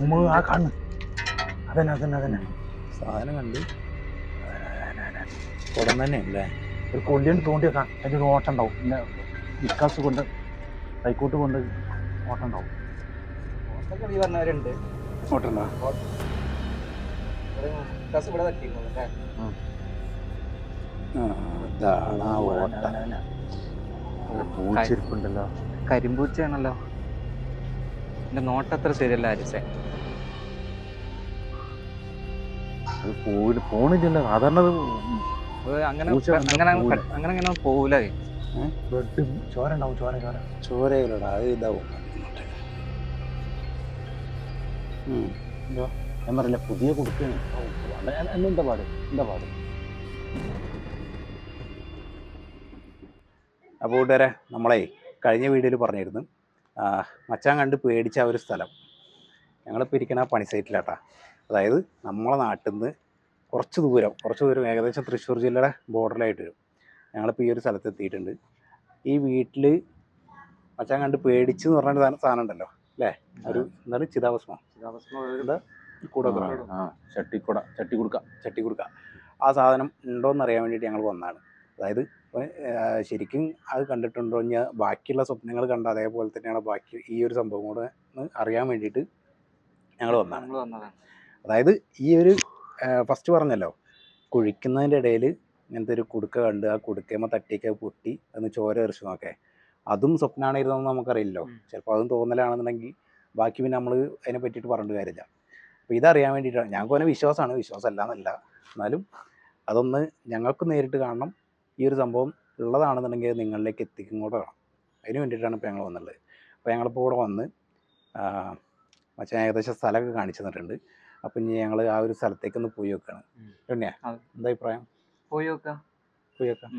ഉമ്മ ആ കണ്ണ് അതന്നെ അതന്നെ അതന്നെ. സാധനം കണ്ട്. കുടം തന്നെ അല്ലേ? ഒരു കൊല്ലിയാണ് തോണ്ടി വെക്കാം. അതിന്റെ ഒരു ഓട്ടം ഉണ്ടാവും. പിന്നെ വിക്കാസ് കൊണ്ട് കൈക്കോട്ട് കൊണ്ട് ഓട്ടം ഉണ്ടാവും. ഓട്ടം കരിമ്പൂച്ചയാണല്ലോ. എന്റെ നോട്ടത്ര ശരിയല്ല ആരിസേ പോണില്ല സാധാരണ അങ്ങനെ അങ്ങനെ. അങ്ങനെ അങ്ങനെ പോവൂല അത്. ബ്ലഡ് ചോര ഉണ്ടാവും ചോര ചോര. ചോരയിലടാ അത് ഇതാവും. ഉം. ഞാൻ പറയില്ല പുതിയ കൊടുക്കുകയാണ് എന്താ പാട്? എന്താ പാട്? അപ്പോൾ കൂട്ടുകാരെ നമ്മളെ കഴിഞ്ഞ വീഡിയോയിൽ പറഞ്ഞിരുന്നു. മച്ചാൻ കണ്ട് പേടിച്ച ആ ഒരു സ്ഥലം. ഞങ്ങളിപ്പോൾ ഇരിക്കണ പണി സൈറ്റിലാട്ടാ. അതായത് നമ്മളെ നാട്ടിൽ നിന്ന് കുറച്ച് ദൂരം കുറച്ച് ദൂരം ഏകദേശം തൃശ്ശൂർ ജില്ലയുടെ ബോർഡറിലായിട്ട് വരും. ഞങ്ങളിപ്പോൾ ഈ ഒരു സ്ഥലത്ത് എത്തിയിട്ടുണ്ട്. ഈ വീട്ടിൽ മച്ചാൻ കണ്ട് പേടിച്ച് എന്ന് പറഞ്ഞൊരു സാധനം- ഉണ്ടല്ലോ അല്ലേ? ഒരു എന്താണ്? ചിതാഭസ്മം. ചട്ടിക്കുട ചട്ടി കൊടുക്ക ചട്ടി ആ സാധനം ഉണ്ടോയെന്ന് അറിയാൻ വേണ്ടിയിട്ട് ഞങ്ങൾ വന്നതാണ്. അതായത് ശരിക്കും അത് കണ്ടിട്ടുണ്ടോ? ഞാൻ ബാക്കിയുള്ള സ്വപ്നങ്ങൾ കണ്ട അതേപോലെ തന്നെയാണ് ബാക്കി ഈ ഒരു സംഭവം കൂടെ അറിയാൻ വേണ്ടിയിട്ട് ഞങ്ങൾ വന്നതാണ്. അതായത് ഈ ഒരു ഫസ്റ്റ് പറഞ്ഞല്ലോ കുഴിക്കുന്നതിന്റെ ഇടയിൽ ഇങ്ങനത്തെ ഒരു കുടുക്ക കണ്ട് ആ കുടുക്കയമ്മ തട്ടിയൊക്കെ പൊട്ടി അന്ന് ചോര എറിച്ചു നോക്കെ. അതും സ്വപ്നമാണിരുന്നതെന്ന് നമുക്കറിയില്ലല്ലോ. ഉം. ചിലപ്പോൾ അതും തോന്നലാണെന്നുണ്ടെങ്കിൽ ബാക്കി പിന്നെ നമ്മൾ അതിനെ പറ്റിയിട്ട് പറഞ്ഞിട്ട് കാര്യമില്ല. അപ്പോൾ ഇതറിയാൻ വേണ്ടിയിട്ടാണ്. ഞങ്ങൾക്ക് അവനെ വിശ്വാസമാണ്. വിശ്വാസം അല്ല എന്നല്ല. എന്നാലും അതൊന്ന് ഞങ്ങൾക്ക് നേരിട്ട് കാണണം. ഈ ഒരു സംഭവം ഉള്ളതാണെന്നുണ്ടെങ്കിൽ നിങ്ങളിലേക്ക് എത്തിക്കും കൂടെ വേണം. അതിന് വേണ്ടിയിട്ടാണ് ഇപ്പോൾ ഞങ്ങൾ വന്നുള്ളത് അപ്പോൾ ഞങ്ങളിപ്പോൾ ഇവിടെ വന്ന് മച്ച മച്ചാൻ ഏകദേശം സ്ഥലമൊക്കെ കാണിച്ചു തന്നിട്ടുണ്ട്. അപ്പം ഇനി ഞങ്ങൾ ആ ഒരു സ്ഥലത്തേക്ക് ഒന്ന് പോയി വെക്കാണ് ഉം. എന്താ അഭിപ്രായം? പോയി വെക്കാം പോയി വെക്കാം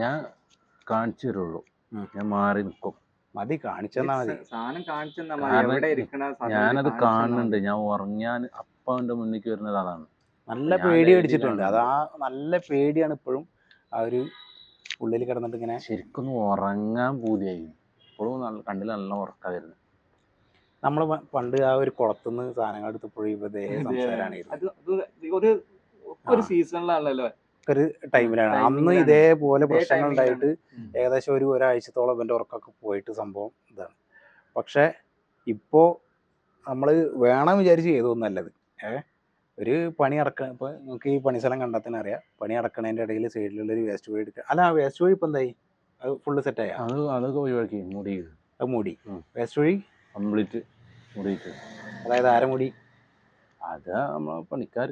ഞാൻ കാണിച്ചു തരുള്ളൂ. ഞാൻ മാറി നിൽക്കും. മതി കാണിച്ചെന്നാ മതി. ഞാനത് കാണുന്നുണ്ട്. ഞാൻ ഉറങ്ങാൻ അപ്പം മുന്നിലേക്ക് വരുന്നത് അതാണ്. നല്ല പേടി അടിച്ചിട്ടുണ്ട് അത് ആ നല്ല പേടിയാണ് ഇപ്പോഴും. ആ ഒരു ഉള്ളിൽ കിടന്നിട്ട് ഇങ്ങനെ ശരിക്കും ഉറങ്ങാൻ പൂതിയായി. ഇപ്പോഴും നല്ല കണ്ണിൽ നല്ല ഉറക്കാ വരുന്നത് നമ്മൾ പണ്ട് ആ ഒരു കുളത്തുനിന്ന് സാധനങ്ങൾ എടുത്തപ്പോഴും അത്. ഒരു ഒരു. സീസണിലാണല്ലോ. ഒരു ടൈമിലാണ്. അന്ന് ഇതേപോലെ പ്രശ്നങ്ങൾ ഉണ്ടായിട്ട് ഏകദേശം ഒരു ഒരാഴ്ചത്തോളം ഇവന്റെ ഉറക്കൊക്കെ പോയിട്ട് സംഭവം ഇതാണ്. പക്ഷെ ഇപ്പോ നമ്മൾ വേണം വിചാരിച്ച് ചെയ്തൊന്നും ഏഹ് ഒരു പണി അടക്ക ഇപ്പോൾ നമുക്ക് ഈ പണി സ്ഥലം കണ്ടാൽ അറിയാം. പണി അടക്കണതിന്റെ ഇടയിൽ സൈഡിലുള്ള ഒരു വേസ്റ്റ് വഴി എടുക്കുക അല്ല ആ വേസ്റ്റ് വഴി ഇപ്പം എന്തായി? അത് ഫുള്ള് ആയ? അത് അതൊക്കെ ഒഴിവാക്കി മുടി. അത് മൂടി. വേസ്റ്റ് വഴി കംപ്ലീറ്റ് മുടിയിട്ട്. അതായത് ആരമുടി അത് നമ്മളെ പണിക്കാർ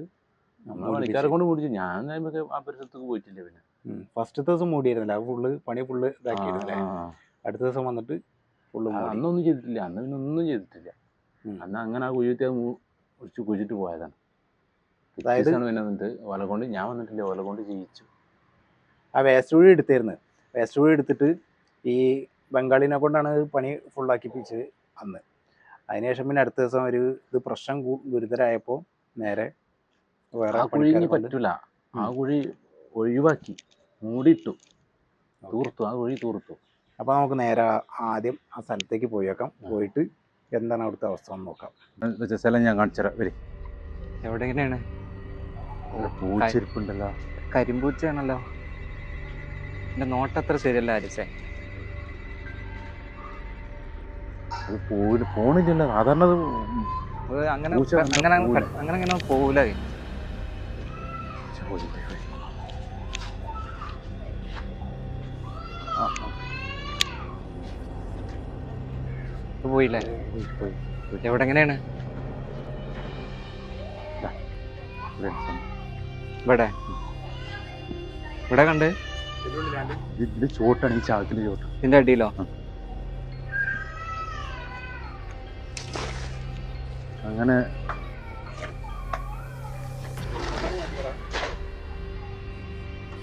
നമ്മളെ. പണിക്കാരെ കൊണ്ട് മുടിച്ചു. ഞാൻ ആ പരിസരത്തേക്ക് പോയിട്ടില്ല പിന്നെ. ഫസ്റ്റ് ദിവസം മൂടിയിരുന്നില്ല അത് ഫുള്ള് പണി ഫുള്ള് ഇതാക്കിയിരുന്നില്ലേ. അടുത്ത ദിവസം വന്നിട്ട് ഫുള്ള് അന്നൊന്നും ചെയ്തിട്ടില്ല. അന്ന് പിന്നെ ഒന്നും ചെയ്തിട്ടില്ല. അന്ന് അങ്ങനെ ആ കുഴിയത്തി കുഴിച്ചിട്ട് പോയതാണ്. അതായത് വന്നിട്ട് വല കൊണ്ട് ഞാൻ വന്നിട്ടില്ല വല കൊണ്ട് ചെയ്യിച്ചു ആ വേസ്റ്റ് കുഴി എടുത്തായിരുന്നു. വേസ്റ്റ് കുഴി എടുത്തിട്ട് ഈ ബംഗാളിനെ കൊണ്ടാണ് പണി ഫുള്ളാക്കിപ്പിച്ചത് അന്ന്. അതിനുശേഷം പിന്നെ അടുത്ത ദിവസം ഒരു ഇത് പ്രശ്നം ഗുരുതരായപ്പോൾ നേരെ വേറെ ആ കുഴി ഇനി പറ്റൂല. ആ കുഴി ഒഴിവാക്കി മൂടിയിട്ടു. തൂർത്തു ആ കുഴി തൂർത്തു. അപ്പോൾ നമുക്ക് നേരെ ആദ്യം ആ സ്ഥലത്തേക്ക് പോയി വെക്കാം പോയിട്ട് എന്താണ് അവിടുത്തെ അവസ്ഥ എന്ന് നോക്കാം. സ്ഥലം ഞാൻ കാണിച്ചുതരാം. വരി. എവിടെയാണ് പൂച്ചിരിപ്പുണ്ടല്ലോ. കരിമ്പൂച്ചയാണല്ലോ. എന്റെ നോട്ടത്ര ശരിയല്ല ആരിസേ. പോണില്ലല്ലോ. സാധാരണ അങ്ങനെ അങ്ങനെ. അങ്ങനെ അങ്ങനെ പോവൂല പോയി, പോയി, പോയി. ആ, ആ, ഇത് പോയില്ലേ? പോയി, പോയി. എവിടെ എങ്ങനെയാണ് ഇവിടെ. ഇവിടെ കണ്ട്. ഇത് ഇത് ചോട്ടാണ് ഈ ചാക്കിന്റെ ചോട്ട്. ഇതിന്റെ അടിയിലോ? അങ്ങനെ.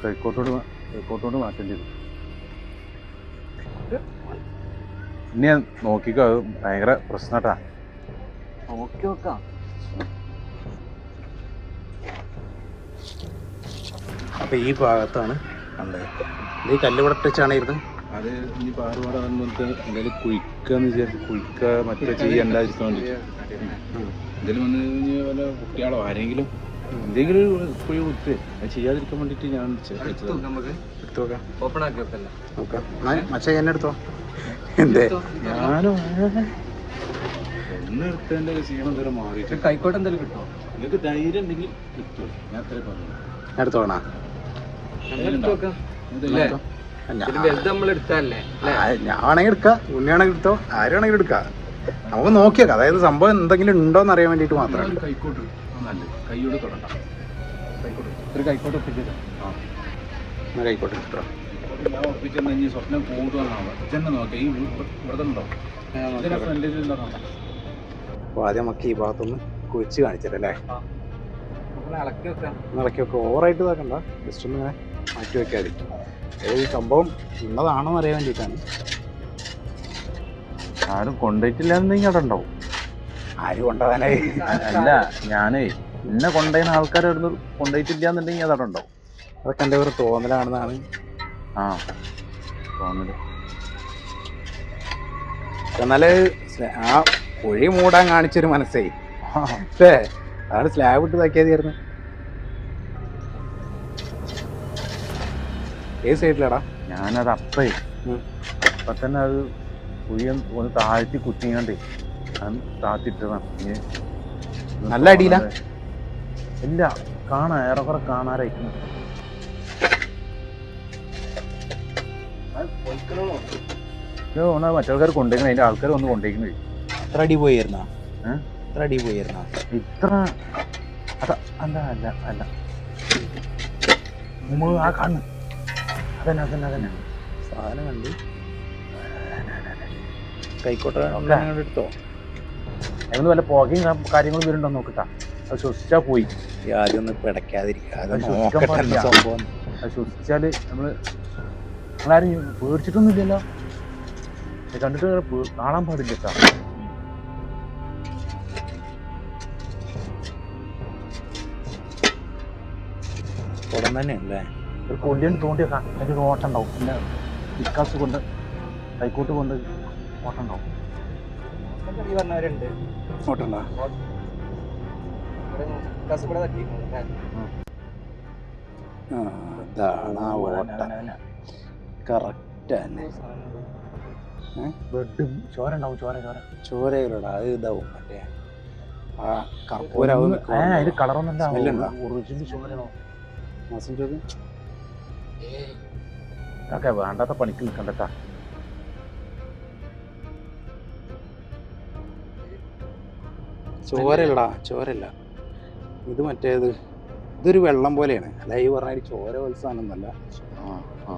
കൈക്കോട്ടോട് കൈക്കോട്ടോട് മാറ്റേണ്ടി വരും ഇനി ഞാൻ നോക്കിക്കോ അത് ഭയങ്കര പ്രശ്നട്ടാ. നോക്കി നോക്കാം. അപ്പോൾ ഈ ഭാഗത്താണ് കണ്ടത്. ഇത് ഈ കല്ല് ടച്ചാണ് ഇരുന്നത് അത് ഈ പാറുപാട് വന്നിട്ട് എന്തായാലും കുഴി കുഴിക്കാന്ന് വിചാരിച്ചു കുഴിക്ക മറ്റേ ചെയ്യണ്ടായിരിക്കാൻ വേണ്ടി എന്തെങ്കിലും വന്ന് കഴിഞ്ഞാൽ വല്ല കുട്ടികളോ ആരെങ്കിലും എന്തെങ്കിലും ഒരു കുഴി കുത്ത് അത് ചെയ്യാതിരിക്കാൻ വേണ്ടിയിട്ട് ഞാൻ ഓപ്പൺ ആക്കി വെക്കല്ല? നോക്കാം. മച്ച എന്നെ എടുത്തോ? എന്തേ? ഞാനോ? ഒന്ന് എടുത്തതിന്റെ ക്ഷീണം തരം മാറിയിട്ട് കൈക്കോട്ട് എന്തെങ്കിലും കിട്ടുമോ നിങ്ങൾക്ക് ധൈര്യം ഉണ്ടെങ്കിൽ കിട്ടുമോ ഞാൻ അത്രേ പറഞ്ഞു ഞാൻ എടുത്തോണാ? വേണമെങ്കിൽ എടുക്കാം. ഉണ്ണിയാണെങ്കിൽ എടുത്തോ. ആരും എടുക്ക. നമുക്ക് നോക്കിയേക്കാം. അതായത് സംഭവം എന്തെങ്കിലും ഉണ്ടോ എന്ന് അറിയാൻ വേണ്ടിയിട്ട് മാത്രമാണ് കൈക്കോട്ട് എടുത്തോ. സ്വപ്നം അപ്പോൾ ആദ്യം നമുക്ക് ഈ ഭാഗത്തൊന്ന് കുഴിച്ച് കാണിച്ചിട്ടല്ലേ നമ്മൾ ഇളക്കി വെക്കാം. ഓവറായിട്ട് ഇതാക്കണ്ട. ജസ്റ്റ് ഒന്ന് ഇങ്ങനെ മാറ്റി വെക്കാതെ. ഏത് ഈ സംഭവം ഉള്ളതാണോ അറിയാൻ വേണ്ടിയിട്ടാണ്. ആരും കൊണ്ടുപോയിട്ടില്ലാന്നുണ്ടെങ്കിൽ അവിടെ ഉണ്ടാവും. ആരും കൊണ്ടുപോകാനായി? അല്ല ഞാനേ എന്നെ കൊണ്ടുപോയിരുന്ന ആൾക്കാർ ഇവിടുന്ന് കൊണ്ടുപോയിട്ടില്ലാന്നുണ്ടെങ്കിൽ അത് അവിടെ ഉണ്ടാവും. അതൊക്കെ എന്റെ ഒരു തോന്നലാണെന്നാണ്. ആ തോന്നൽ. എന്നാൽ ആ കുഴി മൂടാൻ കാണിച്ചൊരു മനസ്സേ. അതാണ് സ്ലാബ് ഇട്ട് ഇതാക്കിയതായിരുന്നു. ഏത് സൈഡിലാടാ? ഞാനത് അപ്പേ. അപ്പൊ തന്നെ അത് കുഴിയും ഒന്ന് താഴ്ത്തി കുത്തിങ്ങാണ്ടേ ഞാൻ ഇത് നല്ല അടിയില? ഇല്ല കാണാ. ഏറെക്കുറെ കാണാറായിരിക്കുന്നു ഓണ മറ്റാൾക്കാർ കൊണ്ടുപോയിക്കണ അതിന്റെ ആൾക്കാർ വന്ന് കൊണ്ടുപോയിക്കണേ എത്ര അടി പോയിരുന്ന? എത്ര അടി പോയിരുന്ന ഇത്ര അതാ അല്ല അല്ല അല്ല. ആ കണ്ണ് അതന്നെ അതന്നെ അതന്നെ. സാധനം കണ്ടു. കൈക്കോട്ടെ എടുത്തോ? അതിന് വല്ല പുകയും കാര്യങ്ങളും വരുന്നുണ്ടോ നോക്കട്ടാ അത് ശ്വസിച്ചാ പോയി. ആദ്യം ഒന്ന് പിടയ്ക്കാതിരിക്കുക. സംഭവം. അത് ശ്വസിച്ചാൽ നമ്മൾ നമ്മളാരും പേടിച്ചിട്ടൊന്നുമില്ലല്ലോ. കണ്ടിട്ട് കാണാൻ പാടില്ല കേട്ടാ ഉടൻ തന്നെയല്ലേ ഒരു കൊല്ലിയൻ തോണ്ടി വെക്കാം. അതിന്റെ ഒരു ഓട്ടം ഉണ്ടാവും പിന്നെ വിക്കാസ് കൊണ്ട് കൈക്കോട്ട് കൊണ്ട് ഓട്ടം ഉണ്ടാവും ചോരണ്ടാവും അതാണ് ആ ഓട്ടം. കറക്റ്റ് തന്നെ. ബ്ലഡ് ചോര ഉണ്ടാവും ചോര ചോര. ചോരയിലൂടെ അത് ഇതാവും മറ്റേ. ആ കർപ്പൂരാവും? ഒറിജിനൽ ചോരയാണോ മാസം ചോദ്യം ഇതൊക്കെ വേണ്ടാത്ത പണിക്ക് നിൽക്കണ്ടട്ടാ. ചോരല്ലടാ ചോരല്ല. ഇത് മറ്റേത് ഇതൊരു വെള്ളം പോലെയാണ്. അല്ല ഈ പറഞ്ഞ ചോര ആ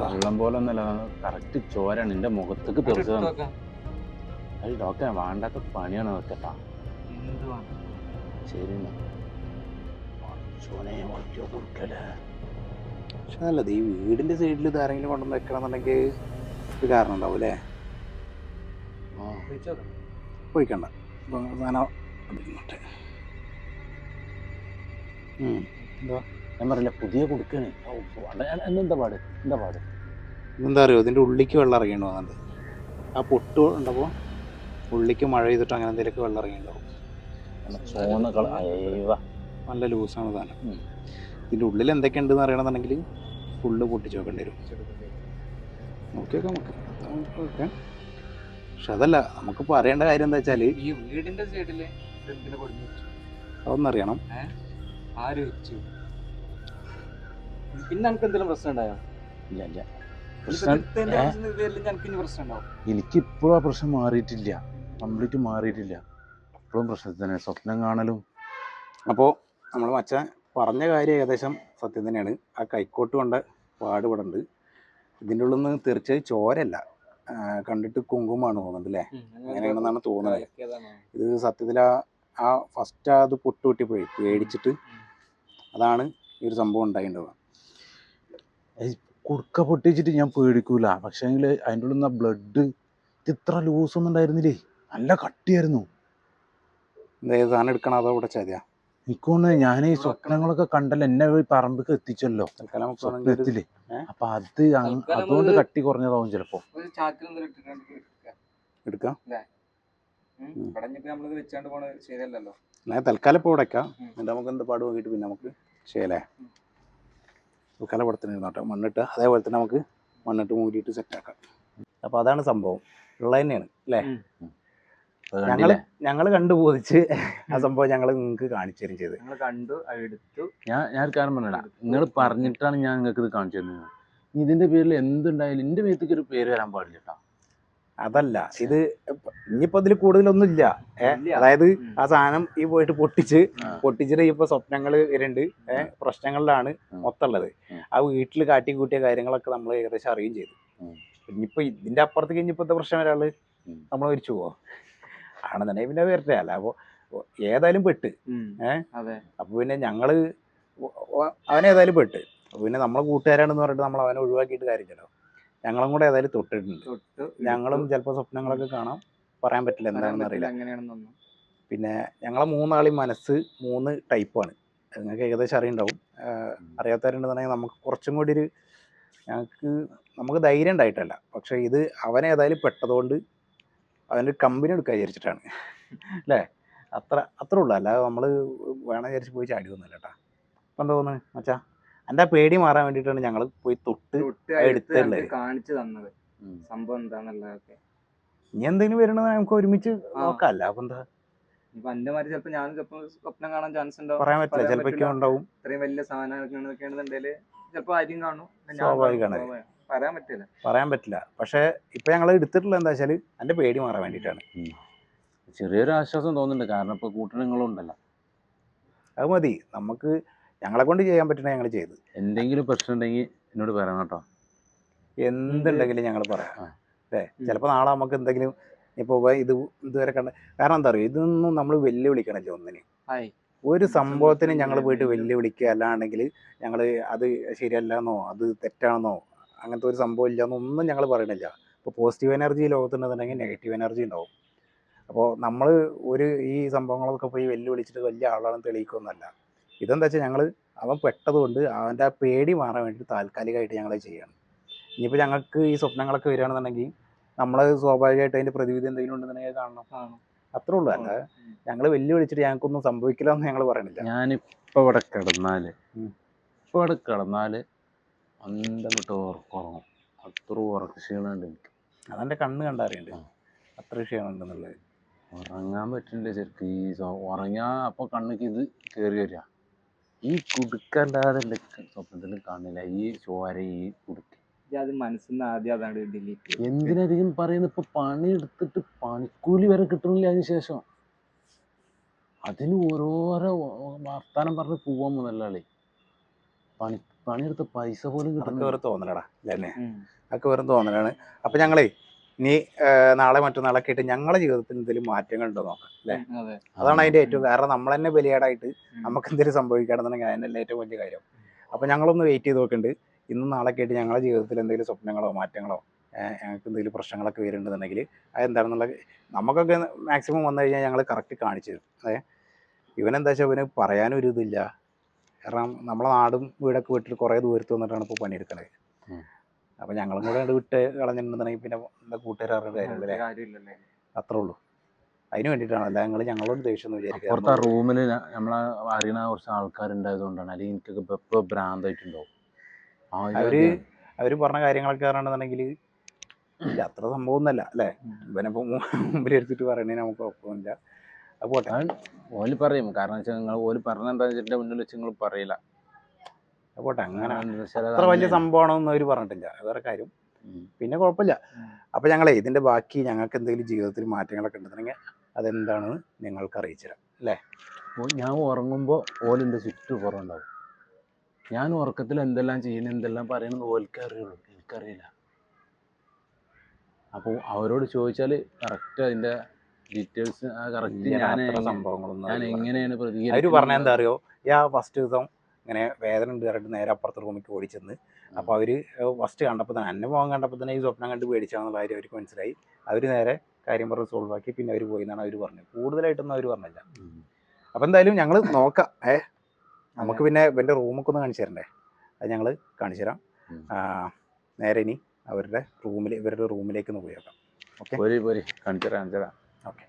വെള്ളം പോലെ ഒന്നല്ല കറക്റ്റ് ചോരാണ് എന്റെ മുഖത്തേക്ക് തെറിച്ചതാണ്. അത് ഡോക്ടറെ വേണ്ടാത്ത പണിയാണ് നോക്കട്ടാ ശരി ചോനെ പടച്ചോനെ, കൊടുക്കല്ലേ കൊടുക്കൽ. പക്ഷെ നല്ലത് ഈ വീടിന്റെ സൈഡിൽ ഇത് ആരെങ്കിലും കൊണ്ടുവന്ന് വെക്കണമെന്നുണ്ടെങ്കിൽ ഒരു കാരണം ഉണ്ടാവും അല്ലേ പോയിക്കണ്ട. സാധനം. ഞാൻ പറയില്ല പുതിയ കൊടുക്കണേ. എന്താ പാട്? എന്താ പാട്? എന്താ അറിയോ? ഇതിന്റെ ഉള്ളിക്ക് വെള്ളം ഇറങ്ങിയിട്ട് വന്നിട്ട് ആ പൊട്ട് ഉണ്ടപ്പോൾ ഉള്ളിക്ക് മഴ ചെയ്തിട്ട് അങ്ങനെ എന്തെങ്കിലുമൊക്കെ വെള്ളം ഇറങ്ങിയിട്ടുണ്ടാവും. നല്ല ലൂസാണ് സാധനം. ഇതിന്റെ ഉള്ളിൽ എന്തൊക്കെയുണ്ടെന്ന് അറിയണമെന്നുണ്ടെങ്കിൽ ഫുള്ള് പൊട്ടിച്ച് നോക്കേണ്ടി വരും. നോക്കി വെക്കാം നമുക്ക് ഓക്കെ പക്ഷെ അതല്ല നമുക്ക് പറയേണ്ട കാര്യം എന്താ വെച്ചാൽ ഈ വീടിന്റെ സൈഡിൽ അതൊന്നറിയണം ആര് വെച്ചു? പിന്നെ എനിക്ക് എന്തെങ്കിലും പ്രശ്നം ഉണ്ടായോ? ഇല്ല ഇല്ല. എനിക്ക് ഇപ്പോഴും ആ പ്രശ്നം മാറിയിട്ടില്ല. കംപ്ലീറ്റ് മാറിയിട്ടില്ല. ഇപ്പോഴും പ്രശ്നത്തിൽ തന്നെ സ്വപ്നം കാണലും. അപ്പോൾ നമ്മൾ മച്ച പറഞ്ഞ കാര്യം ഏകദേശം സത്യം തന്നെയാണ്. ആ കൈക്കോട്ട് കൊണ്ട പാട് ഇവിടെ ഉണ്ട്. ഇതിന്റെ ഉള്ളിൽ നിന്ന് തീർച്ചയായും ചോരല്ല കണ്ടിട്ട് കുങ്കുമാണ് തോന്നുന്നത് അല്ലേ? അങ്ങനെയാണെന്നാണ് തോന്നുന്നത്. ഇത് സത്യത്തിൽ ആ ആ ഫസ്റ്റ് അത് പൊട്ട് പൊട്ടിപ്പോയി. പേടിച്ചിട്ട് അതാണ് ഈ ഒരു സംഭവം ഉണ്ടായിട്ടുണ്ടാവുക കുടുക്ക പൊട്ടിച്ചിട്ട് ഞാൻ പേടിക്കൂല. പക്ഷേ അതിന്റെ ഉള്ളിൽ നിന്ന് ബ്ലഡ് ഇത്ര ലൂസ് ഒന്നും ഉണ്ടായിരുന്നില്ലേ? നല്ല കട്ടിയായിരുന്നു. എന്തായാലും സാധനം എടുക്കണം അതോ ഇവിടെ ചതിയാ? എനിക്കൊന്ന് ഞാൻ ഈ സ്വപ്നങ്ങളൊക്കെ കണ്ടല്ലോ എന്നെ ഈ പറമ്പിക്ക് എത്തിച്ചല്ലോ സ്വപ്നത്തിൽ. അപ്പൊ അത് അതുകൊണ്ട് കട്ടി കുറഞ്ഞതാവും ചിലപ്പോ. എടുക്കാം? തൽക്കാലം ഇപ്പോൾ ഉടക്കാം. എന്നിട്ട് നമുക്ക് എന്ത് പാട് നോക്കിയിട്ട് പിന്നെ നമുക്ക് ചെയ്യലേ? തൽക്കാലം ഇവിടെ തന്നെ ഇരുന്നോട്ടെ. മണ്ണിട്ട് അതേപോലെ തന്നെ നമുക്ക് മണ്ണിട്ട് മൂടിയിട്ട് സെറ്റാക്കാം അപ്പോൾ അതാണ് സംഭവം. ഉള്ളത് തന്നെയാണ്. അല്ലേ? ഞങ്ങൾ ഞങ്ങൾ കണ്ടു ബോധിച്ച് ആ സംഭവം ഞങ്ങൾ നിങ്ങൾക്ക് കാണിച്ചു തരും ചെയ്ത് ഞങ്ങൾ കണ്ടു എടുത്തു. ഞാൻ ഞാൻ ഒരു കാര്യം പറഞ്ഞില്ല നിങ്ങൾ പറഞ്ഞിട്ടാണ് ഞാൻ നിങ്ങൾക്ക് ഇത് കാണിച്ചു തരുന്നത്. ഇതിന്റെ പേരിൽ എന്തുണ്ടായാലും എന്റെ വീട്ടിലേക്ക് ഒരു പേര് വരാൻ പാടില്ല കേട്ടോ. അതല്ല ഇത് ഇനിയിപ്പോ ഇതിൽ കൂടുതലൊന്നും ഇല്ല. അതായത് ആ സാധനം ഈ പോയിട്ട് പൊട്ടിച്ച്. പൊട്ടിച്ചിട്ട് ഇപ്പൊ സ്വപ്നങ്ങൾ വരുന്നുണ്ട്. ഏഹ് പ്രശ്നങ്ങളിലാണ് ഉം. മൊത്തം ഉള്ളത് ആ വീട്ടിൽ കാട്ടി കൂട്ടിയ കാര്യങ്ങളൊക്കെ നമ്മൾ ഏകദേശം അറിയുകയും ചെയ്തു. ഇനിയിപ്പോ ഇതിന്റെ അപ്പുറത്തേക്ക് ഇനിയിപ്പോ പ്രശ്നം വരാൾ നമ്മൾ മരിച്ചു പോവോ? ആണെന്നുണ്ടെങ്കിൽ പിന്നെ വരട്ടെ. അല്ല അപ്പൊ ഏതായാലും പെട്ട്. ഏഹ് ഏ? അതെ. അപ്പൊ പിന്നെ ഞങ്ങൾ അവനേതായാലും പെട്ട്. അപ്പൊ പിന്നെ നമ്മളെ കൂട്ടുകാരാണെന്ന് പറഞ്ഞിട്ട് നമ്മൾ അവനെ ഒഴിവാക്കിയിട്ട് കാര്യമില്ലല്ലോ. ഞങ്ങളും കൂടെ ഏതായാലും തൊട്ടിട്ടുണ്ട്. തൊട്ടു ഞങ്ങളും ചിലപ്പോൾ സ്വപ്നങ്ങളൊക്കെ കാണാം. പറയാൻ പറ്റില്ല. എന്താണെന്ന് അറിയില്ല. എങ്ങനെയാണെന്നൊന്നും. പിന്നെ ഞങ്ങളെ മൂന്നാളെയും മനസ്സ് മൂന്ന് ടൈപ്പാണ്. നിങ്ങൾക്ക് ഏകദേശം അറിയുണ്ടാവും. അറിയാത്തവരുണ്ടെന്നുണ്ടെങ്കിൽ നമുക്ക് കുറച്ചും കൂടി ഒരു ഞങ്ങൾക്ക് നമുക്ക് ധൈര്യം ഉണ്ടായിട്ടല്ല. പക്ഷേ ഇത് അവനേതായാലും പെട്ടതുകൊണ്ട് അവന്റെ കമ്പനി എടുക്കാൻ വിചാരിച്ചിട്ടാണ്. അല്ലേ? അത്ര അത്ര ഉള്ളു. അല്ലാതെ നമ്മൾ വേണം വിചാരിച്ച് പോയി ചാടി ചാടിയൊന്നുമില്ല കേട്ടാ അപ്പം എന്താ തോന്നുന്നത് മച്ചാ? എന്റെ ആ പേടി മാറാൻ വേണ്ടിയിട്ടാണ് ഞങ്ങൾ പോയി തൊട്ട് തൊട്ട് എടുത്ത് കാണിച്ചു തന്നത്. സംഭവം എന്താന്നുള്ളതൊക്കെ ഇനി എന്തെങ്കിലും വരണമെന്ന് നമുക്ക് ഒരുമിച്ച്. നോക്കാം. അല്ല അപ്പം എന്താ? സ്വപ്നം കാണാൻ ചാൻസ് ഉണ്ടാവും. പറയാൻ പറ്റില്ല. ഉണ്ടാവും. ഇത്രയും വലിയ ചിലപ്പോ കാണും. സ്വാഭാവികമാണ്. പറയാൻ പറ്റില്ല. പറയാൻ പറ്റില്ല. പക്ഷേ ഇപ്പൊ ഞങ്ങൾ എടുത്തിട്ടുള്ള എന്താ വെച്ചാൽ എന്റെ പേടി മാറാൻ വേണ്ടിയിട്ടാണ്. ചെറിയൊരു ആശ്വാസം തോന്നുന്നുണ്ട്. കാരണം ഇപ്പൊ കൂട്ടണങ്ങളും ഉണ്ടല്ലോ. അത് മതി. നമുക്ക് ഞങ്ങളെ കൊണ്ട് ചെയ്യാൻ പറ്റണ ഞങ്ങൾ ചെയ്ത്. എന്തെങ്കിലും പ്രശ്നം ഉണ്ടെങ്കിൽ എന്നോട് പറയണം കേട്ടോ. എന്തുണ്ടെങ്കിലും ഞങ്ങൾ പറയാം. ആ. ചിലപ്പോ ചിലപ്പോൾ നാളെ നമുക്ക് എന്തെങ്കിലും ഇപ്പോൾ ഇത് ഇതുവരെ കണ്ട കാരണം എന്താ പറയുക ഇതൊന്നും നമ്മൾ വെല്ലുവിളിക്കണല്ലോ ഒന്നിന്? ഒരു സംഭവത്തിന് ഞങ്ങൾ പോയിട്ട് വെല്ലുവിളിക്കുക. അല്ലാണെങ്കിൽ ഞങ്ങൾ അത് ശരിയല്ലെന്നോ അത് തെറ്റാണെന്നോ അങ്ങനത്തെ ഒരു സംഭവം ഇല്ല ഒന്നും ഞങ്ങൾ പറയണില്ല. ഇപ്പോൾ പോസിറ്റീവ് എനർജി ലോകത്തുണ്ടെന്നുണ്ടെങ്കിൽ നെഗറ്റീവ് എനർജി ഉണ്ടാവും. അപ്പോൾ നമ്മൾ ഒരു ഈ സംഭവങ്ങളൊക്കെ പോയി വെല്ലുവിളിച്ചിട്ട് വലിയ ആളാണെന്ന് തെളിയിക്കൊന്നുമല്ല. ഇതെന്താ വെച്ചാൽ ഞങ്ങൾ അവൻ പെട്ടതുകൊണ്ട് അവന്റെ ആ പേടി മാറാൻ വേണ്ടി താൽക്കാലികമായിട്ട് ഞങ്ങൾ ചെയ്യണം. ഇനിയിപ്പോൾ ഞങ്ങൾക്ക് ഈ സ്വപ്നങ്ങളൊക്കെ വരികയാണെന്നുണ്ടെങ്കിൽ നമ്മൾ സ്വാഭാവികമായിട്ട് അതിന്റെ പ്രതിവിധി എന്തെങ്കിലും ഉണ്ടെന്നുണ്ടെങ്കിൽ കാണണം. കാണും. അത്രേ ഉള്ളൂ. അല്ല ഞങ്ങൾ വെല്ലുവിളിച്ചിട്ട് ഞങ്ങൾക്കൊന്നും സംഭവിക്കില്ല എന്ന് ഞങ്ങൾ പറയണില്ല. ഞാനിപ്പോൾ ഇവിടെ കിടന്നാൽ ഇപ്പോൾ ഇപ്പൊ ഇവിടെ കിടന്നാൽ അന്തം വിട്ട് ഉറങ്ങും. അത്ര ഉറക്ക ക്ഷീണമുണ്ട് എനിക്ക്. അതെന്റെ കണ്ണ് കണ്ടറിയണ്ട്. അത്ര ക്ഷീണമുണ്ടെന്നുള്ളത്. ഉറങ്ങാൻ പറ്റുന്നില്ല ശരിക്കും. ഈ സ്വ- ഉറങ്ങിയാ അപ്പൊ കണ്ണിക്ക് ഇത് കയറി വരിക. ഈ കുടുക്കല്ലാതെ എന്റെ സ്വപ്നത്തിൽ കാണില്ല. ഈ ചോര ഈ കുടുക്ക്. ഇത് അത് മനസ്സിൽ നിന്ന് ആദ്യം അതാണ് ഡിലീറ്റ് എന്തിനധികം പറയുന്നത് ഇപ്പൊ പണി എടുത്തിട്ട് പണിക്കൂലി വരെ കിട്ടണില്ല അതിന് ശേഷം. അതിന് ഓരോരോ വർത്താനം പറഞ്ഞ് പോവാൻ മുതലാളി. പണി പണിയെടുത്ത പൈസ പോലും അതൊക്കെ കിട്ടുന്നില്ല. വെറും തോന്നലടാ അല്ലേ അതൊക്കെ വെറും തോന്നലാണ്. അപ്പൊ ഞങ്ങളേ ഇനി നാളെ മറ്റന്നാളൊക്കെ ആയിട്ട് ഞങ്ങളുടെ ജീവിതത്തിൽ എന്തെങ്കിലും മാറ്റങ്ങൾ ഉണ്ടോ നോക്കാം അല്ലേ? അതെ. അതാണ് അതിന്റെ ഏറ്റവും കാരണം നമ്മൾ തന്നെ ബലിയാടായിട്ട് നമുക്ക് എന്തെങ്കിലും സംഭവിക്കുകയാണെന്നുണ്ടെങ്കിൽ അതിനല്ലേ ഏറ്റവും വലിയ കാര്യം. അപ്പൊ ഞങ്ങളൊന്ന് വെയിറ്റ് ചെയ്ത് നോക്കുന്നുണ്ട് ഇന്നും നാളെ ആയിട്ട് ഞങ്ങളുടെ ജീവിതത്തിൽ എന്തെങ്കിലും സ്വപ്നങ്ങളോ മാറ്റങ്ങളോ ഞങ്ങൾക്ക് എന്തെങ്കിലും പ്രശ്നങ്ങളൊക്കെ വരുന്നുണ്ടെന്നുണ്ടെങ്കിൽ അതെന്താണെന്നുള്ള നമുക്കൊക്കെ മാക്സിമം വന്നു കഴിഞ്ഞാൽ ഞങ്ങൾ കറക്റ്റ് കാണിച്ചു തരും. അതെ ഇവനെന്താ വെച്ചാൽ ഇവന് പറയാനൊരു ഇതില്ല കാരണം നമ്മളെ നാടും വീടൊക്കെ വിട്ടിട്ട് കുറേ ദൂരത്ത് വന്നിട്ടാണ് ഇപ്പോൾ പണിയെടുക്കണത്. അപ്പം അപ്പോൾ ഞങ്ങളും കൂടെ അങ്ങട് വിട്ട് കളഞ്ഞിട്ടുണ്ടെന്നുണ്ടെങ്കിൽ പിന്നെ എന്താ കൂട്ടുകാരുടെ കാര്യമല്ലേ കാര്യമില്ലല്ലേ? അത്രേ ഉള്ളൂ. അതിന് വേണ്ടിയിട്ടാണ്. അല്ല ഞങ്ങൾ ഞങ്ങളോട് ദേഷ്യം എന്ന് അപ്പുറത്തെ ആ വിചാരിക്കുക റൂമിൽ നമ്മളെ അറിയണ കുറച്ച് ആൾക്കാരുണ്ടായതുകൊണ്ടാണ്. അല്ലെങ്കിൽ എനിക്കൊക്കെ ഇപ്പൊ ഇപ്പൊ ഭ്രാന്തായിട്ടുണ്ടാവും. ആ ഒരു അവർ കാര്യമാണ്. അവർ പറഞ്ഞ കാര്യങ്ങളൊക്കെ അറിയണമെന്നുണ്ടെങ്കിൽ ഇല്ല അത്ര സംഭവം ഒന്നല്ല അല്ലേ ഇവനിപ്പോൾ മുമ്പിൽ എടുത്തിട്ട് പറയണേ നമുക്ക് കുഴപ്പമില്ല പോട്ടെ ഓൽ പറയും. കാരണം വെച്ചാൽ നിങ്ങൾ ഓൽ പറഞ്ഞ എന്താ വെച്ചിട്ട് മുന്നിൽ വെച്ച് നിങ്ങൾ പറയില്ല. പോട്ടെ അങ്ങനെ അത്ര വലിയ സംഭവമാണെന്ന് അവർ പറഞ്ഞിട്ടില്ല. വേറെ കാര്യം. പിന്നെ കുഴപ്പമില്ല. അപ്പൊ അപ്പോൾ ഞങ്ങളെ ഇതിന്റെ ബാക്കി ഞങ്ങൾക്ക് എന്തെങ്കിലും ജീവിതത്തിൽ മാറ്റങ്ങളൊക്കെ ഉണ്ടെന്നുണ്ടെങ്കിൽ അതെന്താണെന്ന് നിങ്ങൾക്ക് അറിയിച്ചു തരാം ഓ, ഞാൻ ഉറങ്ങുമ്പോൾ ഓലിന്റെ ചുറ്റും പുറമുണ്ടാവും ഞാൻ ഉറക്കത്തിൽ എന്തെല്ലാം ചെയ്യണം എന്തെല്ലാം പറയണമെന്ന് ഓൽക്കേ അറിയുള്ളൂ. എനിക്കറിയില്ല. അപ്പോൾ അവരോട് ചോദിച്ചാൽ കറക്റ്റ് അതിന്റെ ഡീറ്റെയിൽസ് കറക്റ്റ് ഞാൻ സംഭവങ്ങളൊന്നും ഞാൻ അവർ പറഞ്ഞ എന്താ അറിയോ? ആ ഫസ്റ്റ് ദിവസം ഇങ്ങനെ വേദന ഉണ്ട് പറഞ്ഞിട്ട് നേരെ അപ്പുറത്തെ റൂമിലേക്ക് ഓടിച്ചെന്ന്. അപ്പോൾ അവർ ഫസ്റ്റ് കണ്ടപ്പോൾ തന്നെ എന്നെ പോകാൻ കണ്ടപ്പോൾ തന്നെ ഈ സ്വപ്നം കണ്ട് പേടിച്ചാണെന്നുള്ള കാര്യം അവർക്ക് മനസ്സിലായി. അവർ നേരെ കാര്യം പറഞ്ഞ് സോൾവ് ആക്കി പിന്നെ അവർ പോയി എന്നാണ് അവർ പറഞ്ഞത്. കൂടുതലായിട്ടൊന്നും അവർ പറഞ്ഞില്ല. അപ്പോൾ എന്തായാലും ഞങ്ങൾ നോക്കാം. ഏ നമുക്ക് പിന്നെ ഇവന്റെ റൂമൊക്കെ ഒന്ന് കാണിച്ചു തരണ്ടേ? അത് ഞങ്ങൾ കാണിച്ചു തരാം. നേരെ ഇനി അവരുടെ റൂമിൽ ഇവരുടെ റൂമിലേക്ക് ഒന്ന് പോയി നോക്കാം. ഓക്കെ? കാണിച്ചു തരാം കാണിച്ചു കാണിച്ചരാ ഓക്കെ